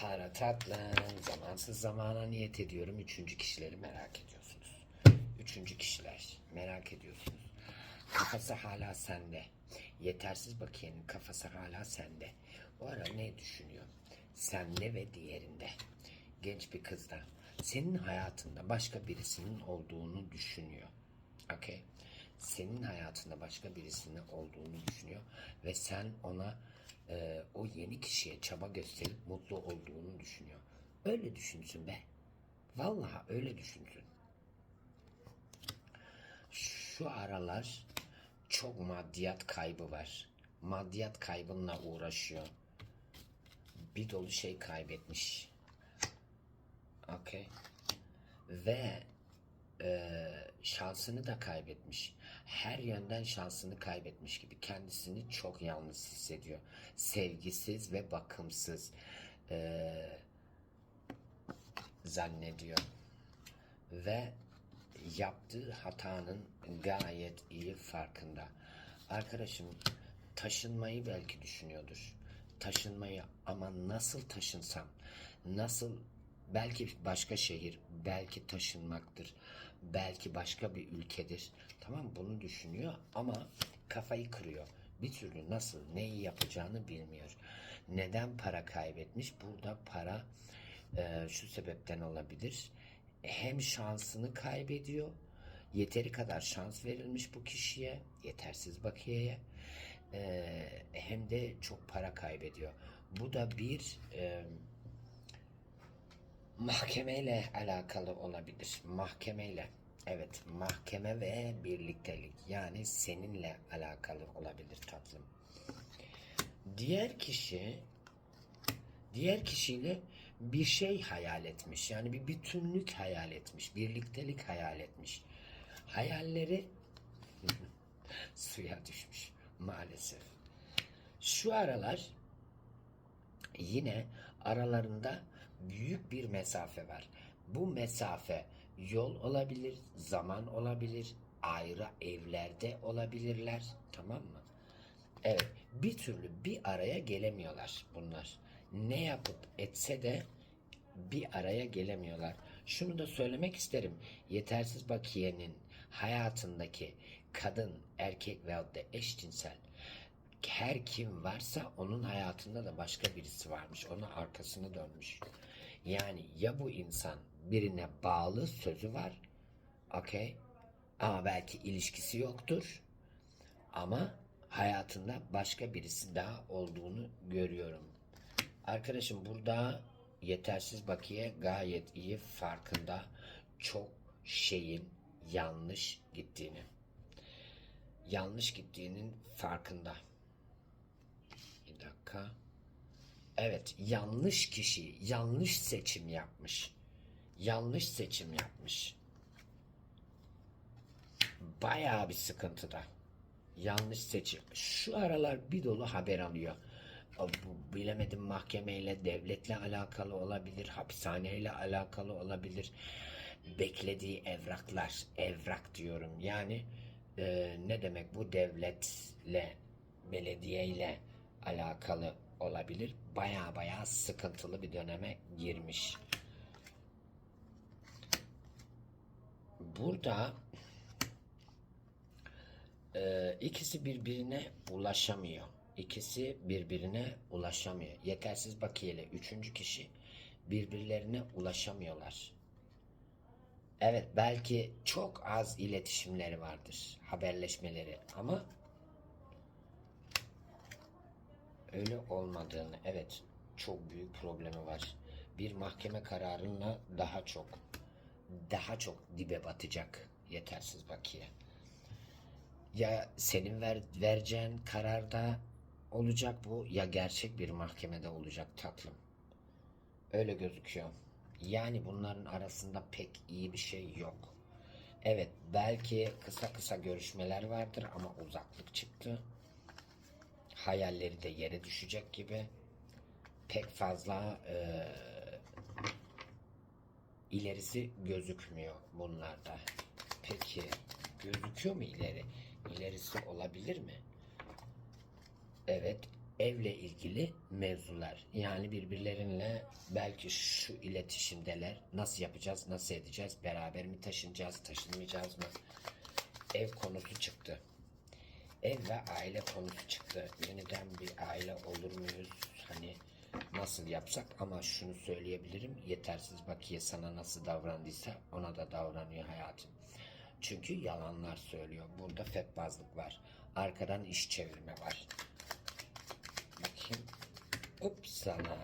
Hara tatlım. Zamansız zamana niyet ediyorum. Üçüncü kişileri merak ediyorsunuz. Üçüncü kişiler merak ediyorsunuz. Kafası hala sende. Yetersiz bakiyenin kafası hala sende. O ara ne düşünüyor? Sende ve diğerinde. Genç bir kızda. Senin hayatında başka birisinin olduğunu düşünüyor. Okey. Senin hayatında başka birisinin olduğunu düşünüyor ve sen ona e, o yeni kişiye çaba gösterip mutlu olduğunu düşünüyor. Öyle düşünsün be. Vallahi öyle düşünsün. Şu aralar çok maddiyat kaybı var. Maddiyat kaybınla uğraşıyor. Bir dolu şey kaybetmiş. Okey. Ve e, şansını da kaybetmiş. Her yönden şansını kaybetmiş gibi kendisini çok yalnız hissediyor. Sevgisiz ve bakımsız e, zannediyor. Ve yaptığı hatanın gayet iyi farkında. Arkadaşım taşınmayı belki düşünüyordur. Taşınmayı ama nasıl taşınsam, nasıl belki başka şehir, belki taşınmaktır, belki başka bir ülkedir. Tamam bunu düşünüyor ama kafayı kırıyor. Bir türlü nasıl, neyi yapacağını bilmiyor. Neden para kaybetmiş? Burada para e, şu sebepten olabilir. Hem şansını kaybediyor, yeteri kadar şans verilmiş bu kişiye, yetersiz bakiyeye, e, hem de çok para kaybediyor. Bu da bir e, mahkemeyle alakalı olabilir. Mahkemeyle. Evet, mahkeme ve birliktelik. Yani seninle alakalı olabilir tatlım. Diğer kişi diğer kişiyle bir şey hayal etmiş. Yani bir bütünlük hayal etmiş. Birliktelik hayal etmiş. Hayalleri suya düşmüş maalesef. Şu aralar yine aralarında büyük bir mesafe var. Bu mesafe yol olabilir, zaman olabilir, ayrı evlerde olabilirler. Tamam mı? Evet, bir türlü bir araya gelemiyorlar bunlar. Ne yapıp etse de bir araya gelemiyorlar. Şunu da söylemek isterim. Yetersiz bakiyenin hayatındaki kadın, erkek veyahut da eşcinsel her kim varsa onun hayatında da başka birisi varmış. Ona arkasını dönmüş. Yani ya bu insan birine bağlı sözü var. Okey. Ama belki ilişkisi yoktur. Ama hayatında başka birisi daha olduğunu görüyorum. Arkadaşım burada yetersiz bakiye gayet iyi farkında. Çok şeyin yanlış gittiğini. Yanlış gittiğinin farkında. Bir dakika. Evet, yanlış kişi, yanlış seçim yapmış. Yanlış seçim yapmış. Bayağı bir sıkıntıda. Yanlış seçim. Şu aralar bir dolu haber alıyor. Bilemedim mahkemeyle, devletle alakalı olabilir, hapishaneyle alakalı olabilir. Beklediği evraklar, evrak diyorum. Yani e, ne demek bu devletle, belediyeyle alakalı olabilir. Baya baya sıkıntılı bir döneme girmiş. Burada e, ikisi birbirine ulaşamıyor. İkisi birbirine ulaşamıyor. Yetersiz bakiyeli üçüncü kişi birbirlerine ulaşamıyorlar. Evet belki çok az iletişimleri vardır, haberleşmeleri ama öyle olmadığını, evet çok büyük problemi var. Bir mahkeme kararıyla daha çok, daha çok dibe batacak yetersiz bakiye. Ya senin ver, vereceğin kararda olacak bu ya gerçek bir mahkemede olacak tatlım. Öyle gözüküyor. Yani bunların arasında pek iyi bir şey yok. Evet belki kısa kısa görüşmeler vardır ama uzaklık çıktı. Hayalleri de yere düşecek gibi. Pek fazla e, ilerisi gözükmüyor bunlarda. Peki gözüküyor mu ileri? İlerisi olabilir mi? Evet evle ilgili mevzular. Yani birbirlerinle belki şu iletişimdeler. Nasıl yapacağız, nasıl edeceğiz, beraber mi taşınacağız, taşınmayacağız mı? Ev konusu çıktı. Ev ve aile konusu çıktı. Yeniden bir aile olur muyuz? Hani nasıl yapsak ama şunu söyleyebilirim. Yetersiz bakiye sana nasıl davrandıysa ona da davranıyor hayatım. Çünkü yalanlar söylüyor. Burada fetbazlık var. Arkadan iş çevirme var. Bakayım. Ups sana.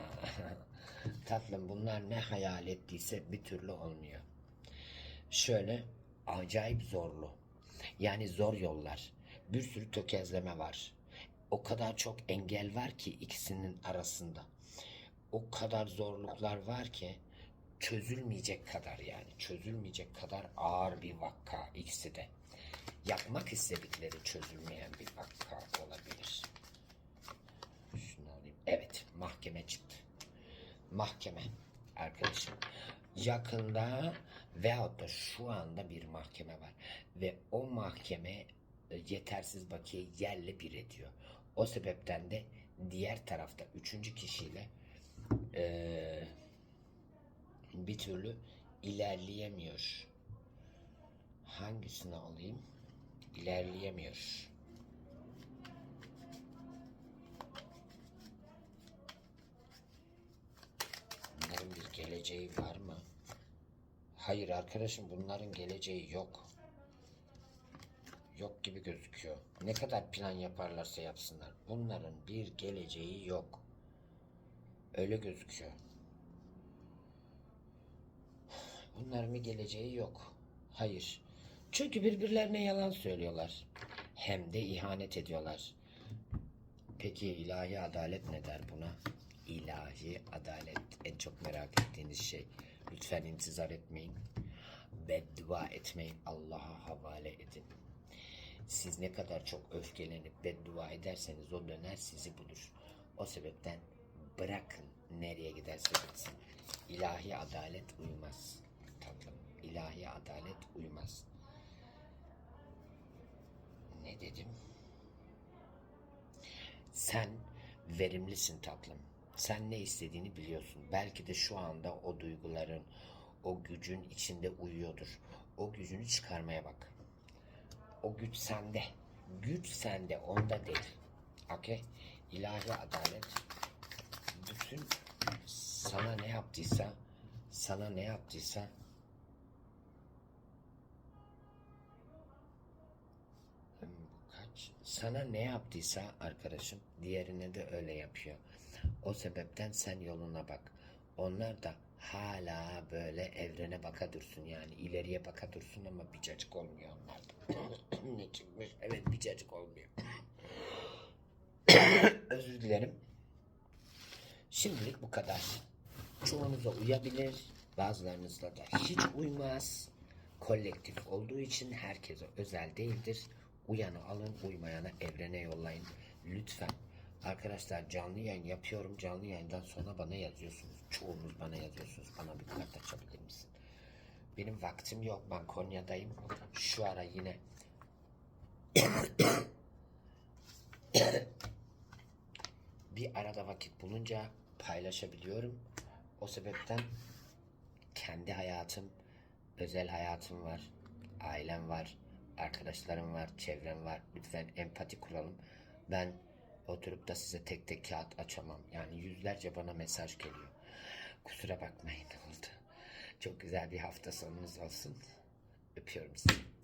Tatlım bunlar ne hayal ettiyse bir türlü olmuyor. Şöyle acayip zorlu. Yani zor yollar. Bir sürü tökezleme var. O kadar çok engel var ki ikisinin arasında. O kadar zorluklar var ki çözülmeyecek kadar yani çözülmeyecek kadar ağır bir vakka ikisi de. Yapmak istedikleri çözülmeyen bir vakka olabilir. Şunu alayım. Evet, mahkeme çıktı. Mahkeme arkadaşım. Yakında veyahut da şu anda bir mahkeme var. Ve o mahkeme yetersiz bakiye yerle bir ediyor. O sebepten de diğer tarafta üçüncü kişiyle eee, bir türlü ilerleyemiyor. Hangisini alayım? İlerleyemiyor. Bunların bir geleceği var mı? Hayır arkadaşım bunların geleceği yok. Yok gibi gözüküyor. Ne kadar plan yaparlarsa yapsınlar. Bunların bir geleceği yok. Öyle gözüküyor. Bunların bir geleceği yok. Hayır. Çünkü birbirlerine yalan söylüyorlar. Hem de ihanet ediyorlar. Peki ilahi adalet ne der buna? İlahi adalet en çok merak ettiğiniz şey. Lütfen intizar etmeyin. Beddua etmeyin. Allah'a havale edin. Siz ne kadar çok öfkelenip beddua ederseniz o döner sizi bulur. O sebepten bırakın nereye giderse gitsin. İlahi adalet uymaz. Tatlım. İlahi adalet uymaz. Ne dedim? Sen verimlisin tatlım. Sen ne istediğini biliyorsun. Belki de şu anda o duyguların, o gücün içinde uyuyordur. O gücünü çıkarmaya bak. O güç sende. Güç sende, onda değil. Okey? İlahi adalet bütün sana ne yaptıysa sana ne yaptıysa Hmm, kaç sana ne yaptıysa arkadaşım diğerine de öyle yapıyor. O sebepten sen yoluna bak. Onlar da hala böyle evrene baka dursun yani ileriye baka dursun ama bir cacık olmuyor onlarda. ne çıkmış? Evet bir olmuyor. Özür dilerim. Şimdilik bu kadar. Çoğunuza uyabilir, bazılarınızla da hiç uymaz. Kolektif olduğu için herkese özel değildir. Uyanı alın, uymayanı evrene yollayın. Lütfen. Arkadaşlar canlı yayın yapıyorum. Canlı yayından sonra bana yazıyorsunuz. Çoğunuz bana yazıyorsunuz. Bana bir kart açabilir misin? Benim vaktim yok. Ben Konya'dayım. Şu ara yine bir arada vakit bulunca paylaşabiliyorum. O sebepten kendi hayatım, özel hayatım var, ailem var, arkadaşlarım var, çevrem var. Lütfen empati kuralım. Ben oturup da size tek tek kağıt açamam. Yani yüzlerce bana mesaj geliyor. Kusura bakmayın oldu. Çok güzel bir hafta sonunuz olsun. Öpüyorum sizi.